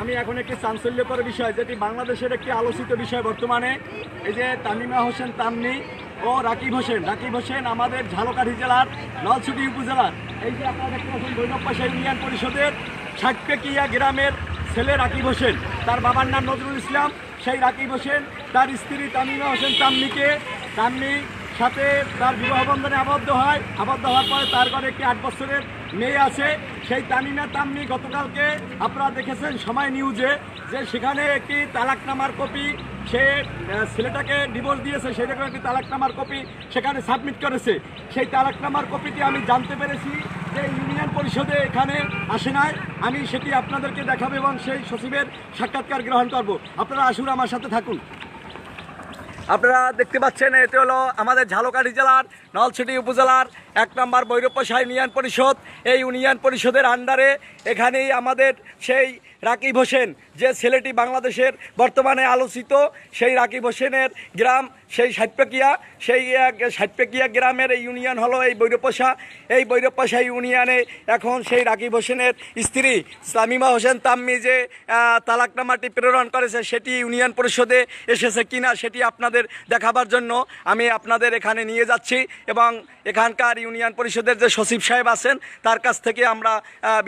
আমি এখন একটি চাঞ্চল্যকর বিষয়, যেটি বাংলাদেশের একটি আলোচিত বিষয় বর্তমানে। এই যে তামিমা হোসেন তামনি ও রাকিব হোসেন। রাকিব হোসেন আমাদের ঝালকাঠি জেলার নলছুটি উপজেলার। এই যে আপনারা দেখতে পাচ্ছেন ইউনিয়ন পরিষদের ষাটপেকিয়া গ্রামের ছেলে রাকিব হোসেন। তার বাবার নাম নজরুল ইসলাম। সেই রাকিব হোসেন, তার স্ত্রী তামিমা হোসেন তামনিকে, তামনি সাথে তার বিবাহ বন্ধনে আবদ্ধ হয়। আবদ্ধ হওয়ার পরে তার ঘরে একটি আট বছরের মেয়ে আছে। সেই তামিমা তামনি গতকালকে আপনারা দেখেছেন সময় নিউজে যে সেখানে একটি তালাকনামার কপি সে ছেলেটাকে ডিভোর্স দিয়েছে, সেই রকম একটি তালাকনামার কপি সেখানে সাবমিট করেছে। সেই তালাকনামার কপিটি আমি জানতে পেরেছি যে ইউনিয়ন পরিষদে এখানে আসে নাই। আমি সেটি আপনাদেরকে দেখাবো এবং সেই সচিবের সাক্ষাৎকার গ্রহণ করব। আপনারা আসুন আমার সাথে থাকুন। আপনারা দেখতে পাচ্ছেন এতে হলো আমাদের ঝালকাঠি জেলার নলছিটি উপজেলার এক নম্বর বৈরপ্পশা ইউনিয়ন পরিষদ। এই ইউনিয়ন পরিষদের আন্ডারে এখানেই আমাদের সেই রাকিব হোসেন, যে ছেলেটি বাংলাদেশের বর্তমানে আলোচিত, সেই রাকিব হোসেনের গ্রাম, সেই সাতপেকিয়া সেই সাতপেকিয়া গ্রামের এই ইউনিয়ন হলো এই বৈরপ্পশা এই বৈরপ্পশা ইউনিয়নে এখন সেই রাকিব হোসেনের স্ত্রী সামিমা হোসেন তাম্মি যে তালাকনামাটি প্রেরণ করেছে, সেটি ইউনিয়ন পরিষদে এসেছে কিনা সেটি আপনাদের দেখাবার জন্য আমি আপনাদের এখানে নিয়ে যাচ্ছি এবং এখানকার ইউনিয়ন পরিষদের যে সচিব সাহেব আছেন, তার কাছ থেকে আমরা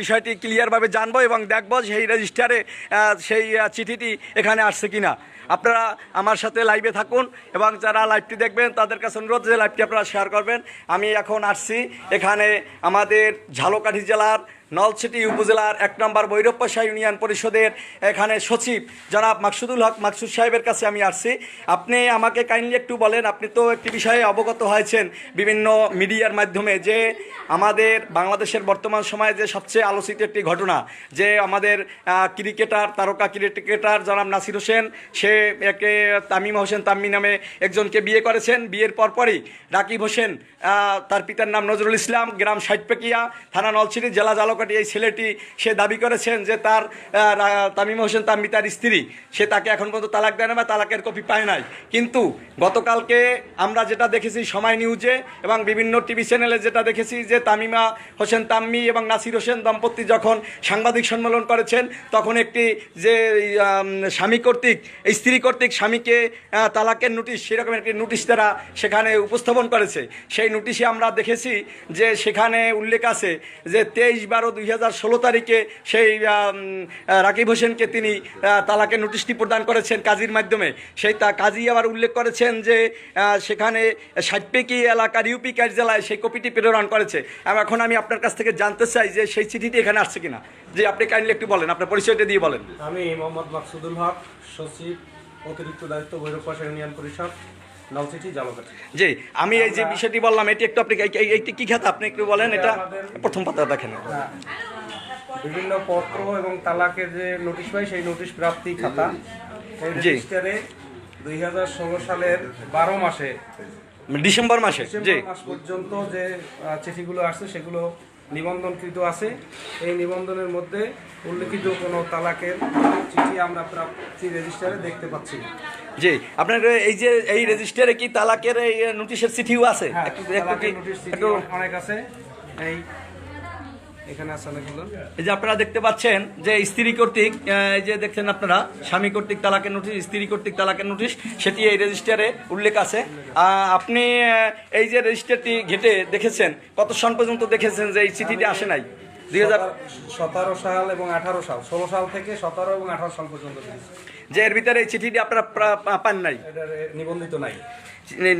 বিষয়টি ক্লিয়ারভাবে জানব এবং দেখব সেই রেজিস্টারে সেই চিঠিটি এখানে আসছে কি না আপনারা আমার সাথে লাইভে থাকুন এবং যারা লাইভটি দেখবেন, তাদের কাছে অনুরোধ যে লাইভটি আপনারা শেয়ার করবেন। আমি এখন আসছি এখানে আমাদের ঝালকাঠি জেলার নলছিটি উপজেলার এক নম্বর বৈরপ্পশা ইউনিয়ন পরিষদের এখানে সচিব। জনাব মাকসুদুল হক মাকসুদ সাহেবের কাছে আমি আসছি। আপনি আমাকে কাইন্ডলি একটু বলেন, আপনি তো একটি বিষয়ে অবগত হয়েছেন বিভিন্ন মিডিয়ার মাধ্যমে যে আমাদের বাংলাদেশের বর্তমান সময়ে যে সবচেয়ে আলোচিত একটি ঘটনা, যে আমাদের ক্রিকেটার, তারকা ক্রিকেটার জনাব নাসির হোসেন, সে একে তামিম হোসেন তাম্মি নামে একজনকে বিয়ে করেছেন। বিয়ের পরপরই রাকিব হোসেন তার পিতার নাম নজরুল ইসলাম, গ্রাম ষাটপেকিয়া, থানা নলছিটি, জেলা জালকাটি এই ছেলেটি, সে দাবি করেছেন যে তার তামিম হোসেন তাম্মি তার স্ত্রী, সে তাকে এখন পর্যন্ত তালাক দেয় না বা তালাকের কপি পায় নাই। কিন্তু গতকালকে আমরা যেটা দেখেছি সময় নিউজে এবং বিভিন্ন টিভি চ্যানেলে যেটা দেখেছি যে তামিমা হোসেন তাম্মি এবং নাসির হোসেন দম্পতি যখন সাংবাদিক সম্মেলন করেছেন, তখন একটি যে স্বামী কর্তৃক, স্ত্রী কর্তৃক স্বামীকে তালাকের নোটিশ, সেরকম একটি নোটিশ তারা সেখানে উপস্থাপন করেছে। সেই নোটিশে আমরা দেখেছি যে সেখানে উল্লেখ আছে যে তেইশ বারো দুই হাজার ষোলো তারিখে সেই রাকিব হোসেনকে তিনি আহ, তালাকের নোটিশটি প্রদান করেছেন কাজীর মাধ্যমে। সেই তা কাজী আবার উল্লেখ করেছেন যে সেখানে ষাটপেকি এলাকার ইউপি কার্যালয় সেই কপিটি প্রেরণ করেছে। এখন আমি আপনার কাছ থেকে জানতে চাই যে সেই চিঠিটি এখানে আসছে কিনা। যে আপনি কাইন্ডলি একটু বলেন আপনার পরিচয়টা দিয়ে বলেন। আমি মোহাম্মদ মাকসুদুল হক সচিব অতিরিক্ত দায়িত্ব ভৈরবপাশা ইউনিয়ন পরিষদ। জি আমি এই যে বিষয়টি বললাম এটি একটু আপনি এই- এই- এইটি কি খাতা? আপনি একটু বলেন এটা প্রথম পাতা দেখেন। বিভিন্ন পত্র এবং তালাকের যে নোটিশ পাই সেই নোটিশ প্রাপ্তি খাতা। জি। দুই হাজার ষোলো সালের বারো মাসে ডিসেম্বর মাসে জি। মাস পর্যন্ত যে চিঠিগুলো আসছে সেগুলো নিবন্ধনকৃত আছে। এই নিবন্ধনের মধ্যে উল্লেখিত কোনো তালাকের চিঠি আমরা প্রাপ্তি রেজিস্টারে দেখতে পাচ্ছি। জি আপনার এই যে এই রেজিস্টারে কি তালাকের এই নোটিশের চিঠিও আছে? হ্যাঁ, একটু অনেক আছে। এই এখানে আছে অনেকগুলো। এই যে আপনারা দেখতে পাচ্ছেন যে স্ত্রী কর্তৃক এই যে দেখছেন আপনারা স্বামী কর্তৃক তালাকের নোটিশ স্ত্রী কর্তৃক তালাকের নোটিশ সেটি এই রেজিস্টারে উল্লেখ আছে। আপনি এই যে রেজিস্টারটি ঘেটে দেখেছেন কত সন পর্যন্ত দেখেছেন যে এই চিঠিটি আসে নাই? দুই হাজার সতেরো সাল এবং আঠারো সাল। ষোলো সাল থেকে সতেরো এবং আঠারো সাল পর্যন্ত। যে এর ভিতরে এই চিঠিটি আপনারা পান নাই? নিবন্ধিত নাই।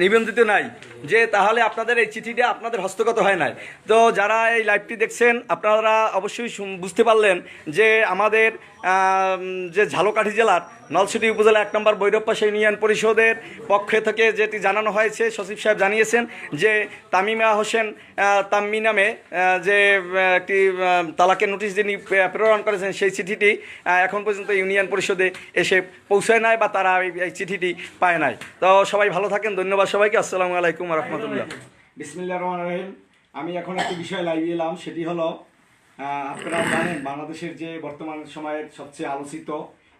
নিবন্ধিত নাই, যে তাহলে আপনাদের এই চিঠিটা আপনাদের হস্তগত হয় নাই। তো যারা এই লাইভটি দেখছেন, আপনারা অবশ্যই বুঝতে পারলেন যে আমাদের যে ঝালকাঠি জেলার নলছিটি উপজেলা এক নম্বর বৈরবপাশা ইউনিয়ন পরিষদের পক্ষ থেকে যেটি জানানো হয়েছে, সচিব সাহেব জানিয়েছেন যে তামিমা হোসেন তাম্মি নামে যে একটি তালাকের নোটিশ যিনি প্রেরণ করেছেন, সেই চিঠিটি এখন পর্যন্ত ইউনিয়ন পরিষদে এসে পৌঁছায় নাই বা তারা এই চিঠিটি পায় নাই। তো সবাই ভালো থাকেন ধন্যবাদ সবাইকে। আসসালামু আলাইকুম রহমতুল্লাহ। বিসমিল্লা রহমান রহিম। আমি এখন একটি বিষয় লাইভ এলাম সেটি হলো আপনারা জানেন বাংলাদেশের যে বর্তমান সময়ের সবচেয়ে আলোচিত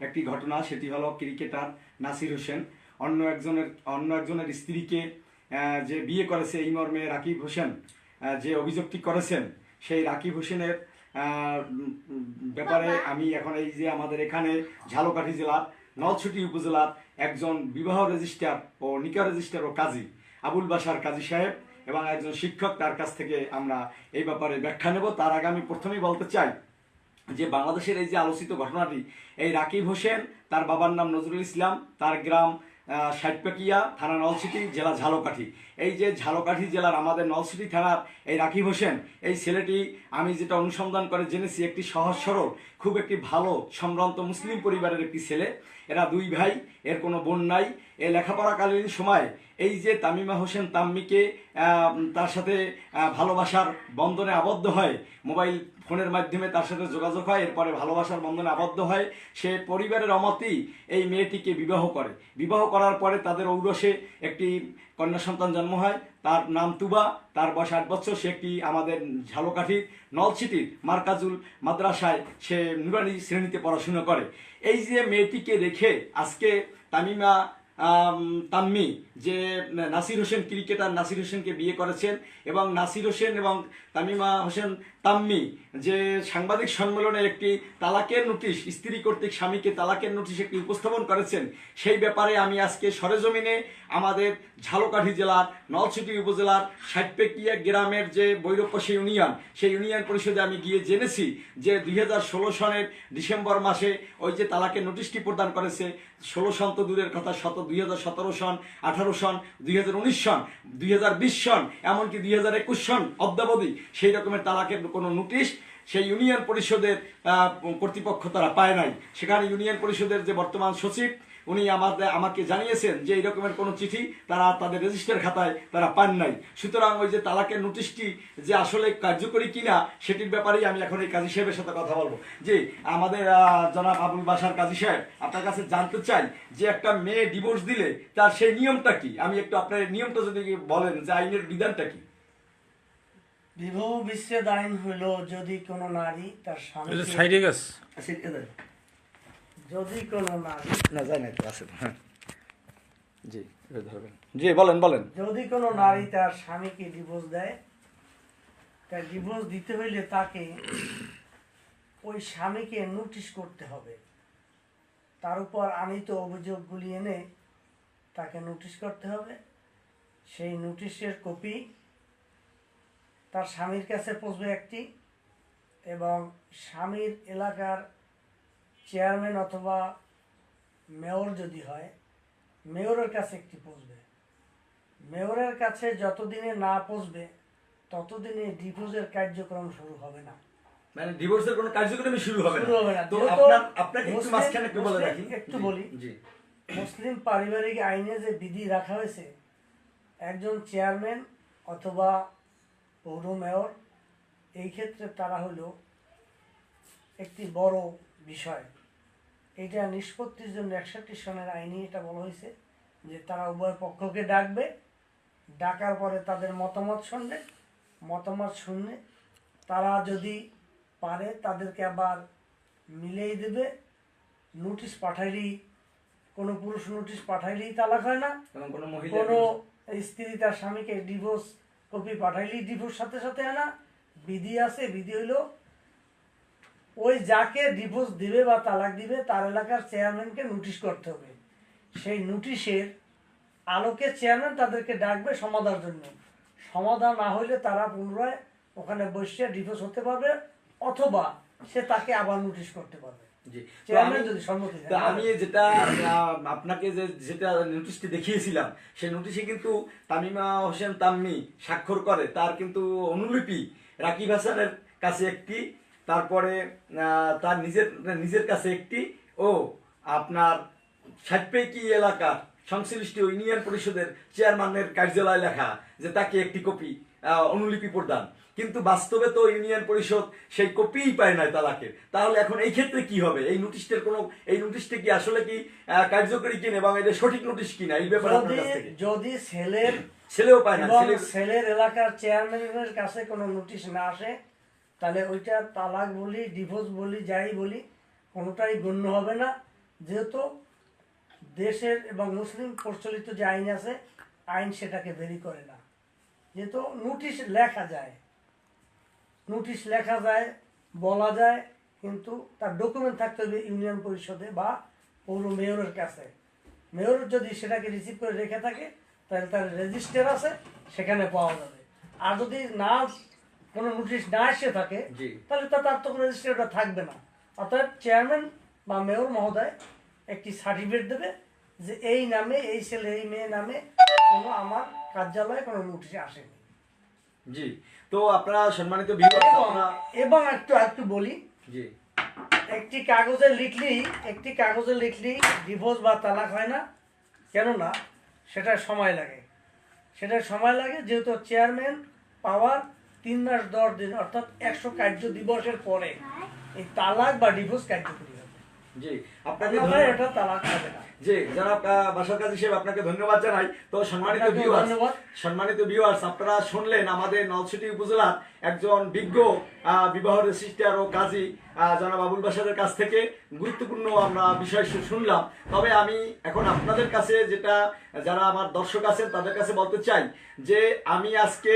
একটি ঘটনা সেটি হলো ক্রিকেটার নাসির হোসেন। অন্য একজনের অন্য একজনের স্ত্রীকে যে বিয়ে করেছে এই মর্মে রাকিব হোসেন যে অভিযোগটি করেছেন সেই রাকিব হোসেনের ব্যাপারে আমি এখন এই যে আমাদের এখানে ঝালকাঠি জেলার নলছুটি উপজেলার একজন বিবাহ রেজিস্ট্রার ও নিকা রেজিস্ট্রার ও কাজী আবুল বাসার কাজী সাহেব এবং একজন শিক্ষক তার কাছ থেকে আমরা এই ব্যাপারে ব্যাখ্যা নেব। তার আগে আমি প্রথমেই বলতে চাই যে বাংলাদেশের এই যে আলোচিত ঘটনাটি, এই রাকিব হোসেন, তার বাবার নাম নজরুল ইসলাম, তার গ্রাম ষাটপাকিয়া থানা নলসিটি জেলা ঝালকাঠি। এই যে ঝালকাঠি জেলার আমাদের নলসিটি থানার এই রাকিব হোসেন, এই ছেলেটি আমি যেটা অনুসন্ধান করে জেনেছি, একটি সহজ সরল, খুব একটি ভালো, সম্ভ্রান্ত মুসলিম পরিবারের একটি ছেলে। এরা দুই ভাই, এর কোনো বোন নাই। এ লেখাপড়াকালীন সময় এই যে তামিমা হোসেন তাম্মিকে তার সাথে ভালোবাসার বন্ধনে আবদ্ধ হয়, মোবাইল ফোনের মাধ্যমে তার সাথে যোগাযোগ হয়, এরপরে ভালোবাসার বন্ধনে আবদ্ধ হয়, সে পরিবারের অমতেই এই মেয়েটিকে বিবাহ করে। বিবাহ করার পরে তাদের ঔরসে একটি কন্যা সন্তান জন্ম হয়, তার নাম তুবা, তার বয়স আট বছর, সে একটি আমাদের ঝালকাঠির নলছিটির মার্কাজুল মাদ্রাসায় সে নুরানি শ্রেণীতে পড়াশোনা করে। এই যে মেয়েটিকে রেখে আজকে তামিমা তাম্মি, যে নাসির হোসেন ক্রিকেটার নাসির হোসেনকে বিয়ে করেছেন এবং নাসির হোসেন এবং তামিমা হোসেন তাম্মি, যে সাংবাদিক সম্মেলনে একটি তালাকের নোটিশ, স্ত্রী কর্তৃক স্বামীকে তালাকের নোটিশ একটি উপস্থাপন করেছেন। সেই ব্যাপারে আমি আজকে সরেজমিনে আমাদের ঝালকাঠি জেলার নলছিটি উপজেলার ষাটপেকিয়া গ্রামের যে বৈরপ্পসী ইউনিয়ন, সেই ইউনিয়ন পরিষদে আমি গিয়ে জেনেছি যে দুই হাজার ষোলো সনের ডিসেম্বর মাসে ওই যে তালাকের নোটিশটি প্রদান করেছে, ষোলো সন তো দূরের কথা, শত দুই হাজার সতেরো সন, আঠারো সন, দুই হাজার উনিশ সন, দুই হাজার বিশ সন, এমনকি দুই হাজার একুশ সন অদ্যাবধি সেই রকমের তালাকের কোনো নোটিশ সেই ইউনিয়ন পরিষদের কর্তৃপক্ষ তারা পায় নাই। সেখানে ইউনিয়ন পরিষদের যে বর্তমান সচিব, উনি আমাদের, আমাকে জানিয়েছেন যে এই রকমের কোনো চিঠি তারা তাদের রেজিস্টার খাতায় তারা পান নাই। সুতরাং ওই যে তালাকের নোটিশটি যে আসলে কার্যকরী কিনা, সেটির ব্যাপারেই আমি এখন এই কাজী সাহেবের সাথে কথা বলব। যে আমাদের জনাব আবুল বাসার কাজী সাহেব, আপনার কাছে জানতে চাই যে একটা মেয়ে ডিভোর্স দিলে তার সেই নিয়মটা কি? আমি একটু আপনার নিয়মটা যদি বলেন যে আইনের বিধানটা কি? বিবাহ বিচ্ছেদ আইন হইল যদি কোনো নারী তার স্বামী সাইডে গেছে। আচ্ছা। যদি কোনো নারী না যায় না আসেন। হ্যাঁ। জি ধরবেন। জি বলেন বলেন। যদি কোনো নারী তার স্বামীকে ডিভোর্স দেয় তার ডিভোর্স দিতে হইলে তাকে ওই স্বামীকে নোটিশ করতে হবে। তার উপর আনিত অভিযোগগুলি এনে তাকে নোটিশ করতে হবে। সেই নোটিশের কপি তার স্বামীর কাছে পৌঁছবে একটি এবং স্বামীর এলাকার চেয়ারম্যান অথবা মেয়র যদি হয় মেয়রের কাছে একটি পৌঁছবে। মেয়রের কাছে যতদিনে না পৌঁছবে ততদিনে ডিভোর্সের কার্যক্রম শুরু হবে না। মানে ডিভোর্সের কোনো কার্যক্রমই শুরু হবে না। তো আপনার আপনাকে একটু মাঝখানে একটু বলে রাখি। একটু বলি। জি। মুসলিম পারিবারিক আইনে যে বিধি রাখা হয়েছে একজন চেয়ারম্যান অথবা পৌর মেয়র এই ক্ষেত্রে তারা হলো একটি বড় বিষয়। এটা নিষ্পত্তির জন্য একষট্টি সনের আইনে এটা বলা হয়েছে যে তারা উভয় পক্ষকে ডাকবে ডাকার পরে তাদের মতামত শুনবে মতামত শুনলে তারা যদি পারে তাদেরকে আবার মিলেই দেবে। নোটিশ পাঠাইলেই কোনো পুরুষ নোটিশ পাঠাইলেই তালাক হয় না। কোনো স্ত্রী তার স্বামীকে ডিভোর্স কপি পাঠাইলি ডিভোর্স সাথে সাথে হয় না বিধি আছে, বিধি হইল, ওই যাকে ডিভোর্স দিবে বা তালাক দিবে, তার এলাকার চেয়ারম্যানকে নোটিশ করতে হবে। সেই নোটিশের আলোকে চেয়ারম্যান তাদেরকে ডাকবে সমাধার জন্য। সমাধান না হইলে তারা পুনরায় ওখানে বসে ডিভোর্স হতে পারবে, অথবা সে তাকে আবার নোটিশ করতে পারবে। আমি- দেয় আমি যেটা আপনাকে যে যেটা নোটিশটি দেখিয়েছিলাম সেই নোটিশে কিন্তু তামিমা হোসেন তাম্মি স্বাক্ষর করে। তার কিন্তু অনুলিপি রাকিব হাসানের কাছে একটি তারপরে তার নিজের নিজের কাছে একটি ও আপনার ষাটপেকি এলাকার সংশ্লিষ্ট ইউনিয়ন পরিষদের চেয়ারম্যানের কার্যালয় লেখা যে তাকে একটি কপি অনুলিপি প্রদান। কিন্তু বাস্তবে তো ইউনিয়ন পরিষদ সেই কপিই পায় না তালাকের। তাহলে এখন এই ক্ষেত্রে কি হবে? এই নোটিশটার কোনো এই নোটিশটা কি আসলে কি কার্যকরী কিনা এবং এটা সঠিক নোটিশ কিনা? এই ব্যাপারে যদি যদি ছেলের ছেলেও পায় না। ছেলে ছেলের এলাকার চেয়ারম্যানের কাছে কোনো নোটিশ না আসে তাহলে ওইটা তালাক বলি ডিভোর্স বলি যাই বলি কোনোটাই গণ্য হবে না। যেহেতু দেশের এবং মুসলিম প্রচলিত যে আইন আছে আইন সেটাকে ভেরি করে না। যেহেতু নোটিশ লেখা যায়। নোটিশ লেখা যায় বলা যায় কিন্তু তার ডকুমেন্ট থাকতে হবে ইউনিয়ন পরিষদে বা পৌর মেয়রের কাছে। মেয়র যদি সেটাকে রিসিভ করে রেখে থাকে তাহলে তার রেজিস্টার আছে সেখানে পাওয়া যাবে। আর যদি না কোনো নোটিশ না এসে থাকে তাহলে তার তো রেজিস্টারটা থাকবে না। অর্থাৎ চেয়ারম্যান বা মেয়র মহোদয় একটি সার্টিফিকেট দেবে যে এই নামে এই ছেলে এই মেয়ে নামে কোনো আমার কার্যালয়ে কোনো নোটিশ আসেনি। জি তো আপনারা সম্মানিত এবং একটু একটু বলি। জি। একটি কাগজে লিখলি একটি কাগজে লিখলি ডিভোর্স বা তালাক হয় না। কেননা সেটা সময় লাগে। সেটা সময় লাগে যেহেতু চেয়ারম্যান পাওয়ার তিন মাস দশ দিন অর্থাৎ একশো কার্য দিবসের পরে এই তালাক বা ডিভোর্স কার্যকরী। জি। আপনাকে এটা তালাক হবে না। জি জনাব বাসার কাজী সাহেব আপনাকে ধন্যবাদ জানাই তো সম্মানিত ভিউয়ার্স সম্মানিত ভিউয়ার্স আপনারা শুনলেন আমাদের নলছিটি উপজেলার একজন বিজ্ঞ বিবাহ রেজিস্ট্রার ও কাজী আহ, জনাব আবুল বাসারের কাছ থেকে গুরুত্বপূর্ণ আমরা বিষয় শুনলাম। তবে আমি এখন আপনাদের কাছে যেটা যারা আমার দর্শক আছেন তাদের কাছে বলতে চাই যে আমি আজকে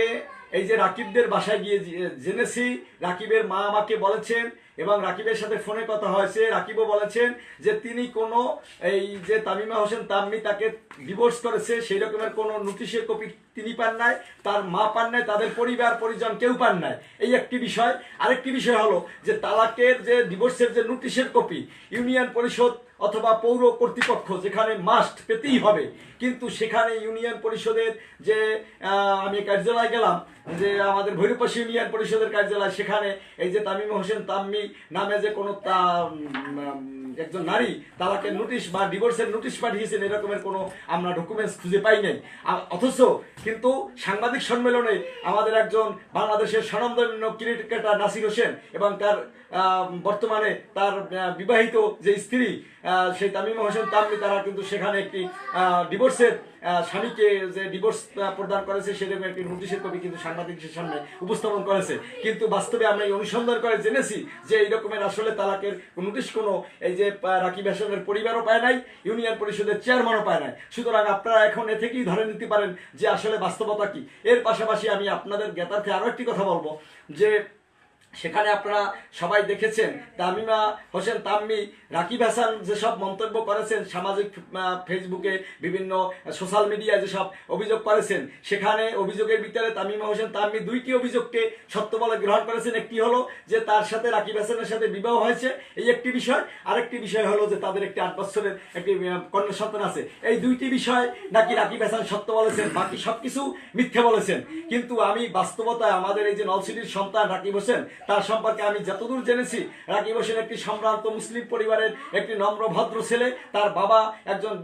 এই যে রাকিবদের বাসায় গিয়ে জেনেছি, রাকিবের মা আমাকে বলেছেন এবং রাকিবের সাথে ফোনে কথা হয়েছে, রাকিবও বলেছেন যে তিনি কোনো এই যে তামিমা হোসেন তাম্মি তাকে ডিভোর্স করেছে, সেই রকমের কোনো নোটিশের কপি তিনি পান নাই, তার মা পান নাই, তাদের পরিবার, পরিজন কেউ পান নাই। এই একটি বিষয়। আরেকটি বিষয় হলো যে তালাকের যে ডিভোর্সের যে নোটিশের কপি, ইউনিয়ন পরিষদ অথবা পৌর কর্তৃপক্ষ যেখানে মাস্ট পেতেই হবে। কিন্তু সেখানে ইউনিয়ন পরিষদের যে আমি কার্যালয় গেলাম, যে আমাদের ভৈরবপাশী ইউনিয়ন পরিষদের কার্যালয়, সেখানে এই যে তামিম হোসেন তাম্মি নামে যে কোনো একজন নারী তালাকের নোটিশ বা ডিভোর্সের নোটিশ পাঠিয়েছেন, এরকমের কোনো আমরা ডকুমেন্টস খুঁজে পাই নাই। অথচ কিন্তু সাংবাদিক সম্মেলনে আমাদের একজন বাংলাদেশের স্বনামধন্য ক্রিকেটার নাসির হোসেন এবং তার বর্তমানে তার বিবাহিত যে স্ত্রী সেই তামিমা হোসেন তাম্মি তারা কিন্তু সেখানে একটি ডিভোর্সের স্বামীকে যে ডিভোর্স প্রদান করেছে, সেরকম একটি নোটিশের কবি কিন্তু সাংবাদিকের সামনে উপস্থাপন করেছে। কিন্তু বাস্তবে আমরা এই অনুসন্ধান করে জেনেছি যে এই রকমের আসলে তালাকের নোটিশ কোনো এই যে রাকিব হাসানের পরিবারও পায় নাই, ইউনিয়ন পরিষদের চেয়ারম্যানও পায় নাই। সুতরাং আপনারা এখন এ থেকেই ধরে নিতে পারেন যে আসলে বাস্তবতা কি। এর পাশাপাশি আমি আপনাদের জ্ঞাতার্থে আরও একটি কথা বলব, যে সেখানে আপনারা সবাই দেখেছেন, তামিমা হোসেন তাম্মি রাকিব হাসান যেসব মন্তব্য করেছেন, সামাজিক ফেসবুকে বিভিন্ন সোশ্যাল মিডিয়ায় যেসব অভিযোগ করেছেন, সেখানে অভিযোগের ভিতরে তামিমা হোসেন তাম্মি দুইটি অভিযোগকে সত্য বলে গ্রহণ করেছেন। একটি হলো যে তার সাথে রাকিব হাসানের সাথে বিবাহ হয়েছে। এই একটি বিষয়। আরেকটি বিষয় হলো যে তাদের একটি আট বছরের একটি কন্যা সন্তান আছে। এই দুইটি বিষয় নাকি রাকিব হাসান সত্য বলেছেন, বাকি সবকিছু মিথ্যে বলেছেন। কিন্তু আমি বাস্তবতায় আমাদের এই যে নলসিটির সন্তান রাকিব হোসেন, তার সম্পর্কে আমি যতদূর জেনেছি, রাকিব হোসেন একটি সম্ভ্রান্ত মুসলিম পরিবারের একটি নম্র ভদ্র ছেলে, তার বাবা একজন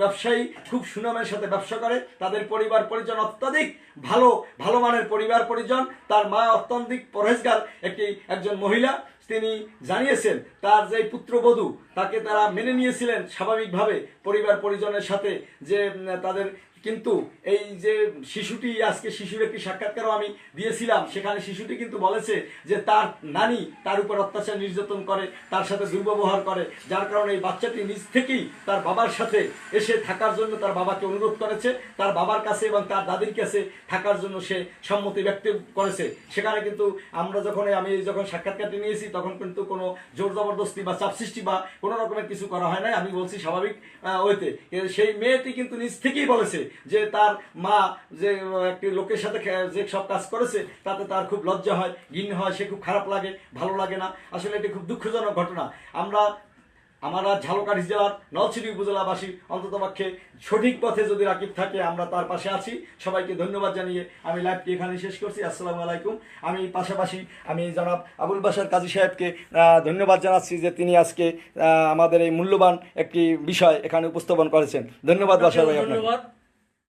ব্যবসায়ী, খুব সুনামের সাথে ব্যবসা করে। তাদের পরিবার পরিজন অত্যাধিক ভালো ভালো মানের পরিবার পরিজন। তার মা অত্যন্তিক পরহেজগার একটি একজন মহিলা। তিনি জানিয়েছেন, তার যে পুত্রবধূ, তাকে তারা মেনে নিয়েছিলেন স্বাভাবিকভাবে পরিবার পরিজনের সাথে যে তাদের কিন্তু এই যে শিশুটি, আজকে শিশুর একটি সাক্ষাৎকারও আমি দিয়েছিলাম, সেখানে শিশুটি কিন্তু বলেছে যে তার নানি তার উপর অত্যাচার নির্যাতন করে, তার সাথে দুর্ব্যবহার করে, যার কারণে এই বাচ্চাটি নিজ থেকেই তার বাবার সাথে এসে থাকার জন্য তার বাবাকে অনুরোধ করেছে, তার বাবার কাছে এবং তার দাদির কাছে থাকার জন্য সে সম্মতি ব্যক্ত করেছে। সেখানে কিন্তু আমরা যখন, আমি যখন সাক্ষাৎকারটি নিয়েছি, তখন কিন্তু কোনো জোর জবরদস্তি বা চাপ সৃষ্টি বা কোনো রকমের কিছু করা হয় নাই, আমি বলছি স্বাভাবিক ওইতে সেই মেয়েটি কিন্তু নিজ থেকেই বলেছে যে তার মা যে একটি লোকের সাথে যে সব কাজ করেছে, তাতে তার খুব লজ্জা হয় ঘিন হয়, সে খুব খারাপ লাগে, ভালো লাগে না। আসলে এটি খুব দুঃখজনক ঘটনা। আমরা আমরা ঝালকাঠি জেলার নলছিটি উপজেলাবাসী অন্ততপক্ষে সঠিক পথে যদি রাকিব থাকে, আমরা তার পাশে আছি। সবাইকে ধন্যবাদ জানিয়ে আমি লাইভটি এখানে শেষ করছি। আসসালামু আলাইকুম। আমি পাশাপাশি আমি জনাব আবুল বাসার কাজী সাহেবকে ধন্যবাদ জানাচ্ছি যে তিনি আজকে আমাদের এই মূল্যবান একটি বিষয় এখানে উপস্থাপন করেছেন। ধন্যবাদ বাসার ভাই ধন্যবাদ।